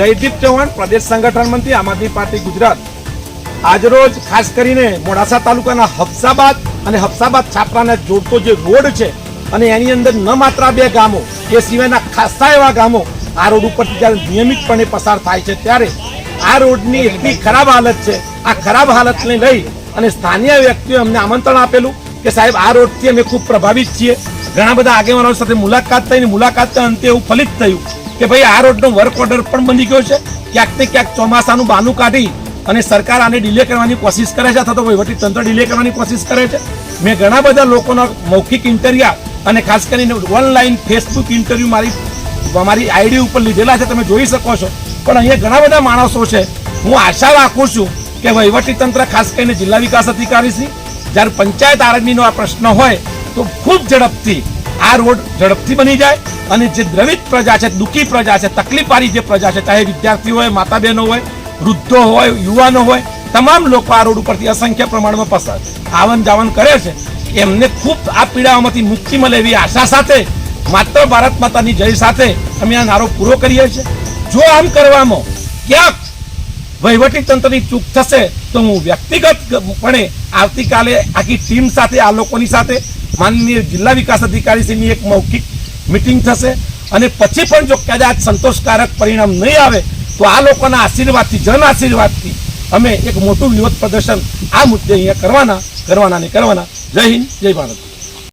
જયદીપ ચૌહાણ, પ્રદેશ સંગઠન મંત્રી, આમ આદમી પાર્ટી ગુજરાત. આજરોજ ખાસ કરીને મોડાસા તાલુકાના હફસાબાદ અને હફસાબાદ છાપરાને જોડતો જે રોડ છે, અને એની અંદર ન માત્ર બે ગામો, એ સિવાયના ખાસા એવા ગામો, આ રોડ ઉપરથી જ્યારે નિયમિતપણે પસાર થાય છે, ત્યારે આ રોડની એટલી ખરાબ હાલત છે, આ ખરાબ હાલતને લઈ અને સ્થાનિય વ્યક્તિઓએ અમને આમંત્રણ આપેલું કે સાહેબ, આ રોડથી અમે ખૂબ પ્રભાવિત છીએ. ઘણા બધા આગેવાનો સાથે મુલાકાત થઈ મુલાકાત મુલાકાતના અંતે એવું ફલિત થયું. કે ભાઈ આ રોડનો વર્ક ઓર્ડર પણ બની ગયો છે. ક્યાંક ને ક્યાંક ચોમાસાનું બાનું કાઢી અને સરકાર આને ડિલે કરવાની કોશિશ કરે છે અથવા તો વહીવટી તંત્ર ડિલે કરવાની કોશિશ કરે છે. મેં ઘણા બધા લોકોના મૌખિક ઇન્ટરવ્યુ અને ખાસ કરીને ઓનલાઈન ફેસબુક ઇન્ટરવ્યુ મારી મારી આઈડી ઉપર લીધેલા છે, તમે જોઈ શકો છો. પણ અહીંયા ઘણા બધા માણસો છે. હું આશા રાખું છું કે વહીવટી તંત્ર, ખાસ કરીને જિલ્લા વિકાસ અધિકારીશ્રી જ્યારે પંચાયત આરમીનો આ પ્રશ્ન હોય તો ખૂબ ઝડપથી આ રોડ ઝડપથી બની જાય અને જે દ્રવિત પ્રજા છે, દુઃખી પ્રજા છે, તકલીફવાળી જે પ્રજા છે, ચાહે વિદ્યાર્થીઓ હોય માતા બહેનો હોય, વૃદ્ધો હોય, યુવાનો હોય, તમામ લોકો આ રોડ ઉપરથી અસંખ્ય પ્રમાણમાં પસાર આવન જાવન કરે છે. એમને ખૂબ આ પીડાઓમાંથી મુક્તિ મળે એવી આશા સાથે, માત્ર ભારત માતાની જય સાથે અમે આ નારો પૂરો કરીએ છીએ. જો આમ કરવામાં ક્યાંક વહીવટી તંત્રની ચૂક થશે તો હું વ્યક્તિગતપણે આવતીકાલે આખી ટીમ સાથે, આ લોકોની સાથે માનનીય જિલ્લા વિકાસ અધિકારીશ્રીની એક મૌખિક મિટિંગ થશે. અને પછી પણ જો કદાચ સંતોષકારક પરિણામ નહીં આવે, તો આ લોકોના આશીર્વાદથી, જન આશીર્વાદથી અમે એક મોટું વિરોધ પ્રદર્શન આ મુદ્દે અહીંયા કરવાના કરવાના ને કરવાના. જય હિન્દ, જય ભારત.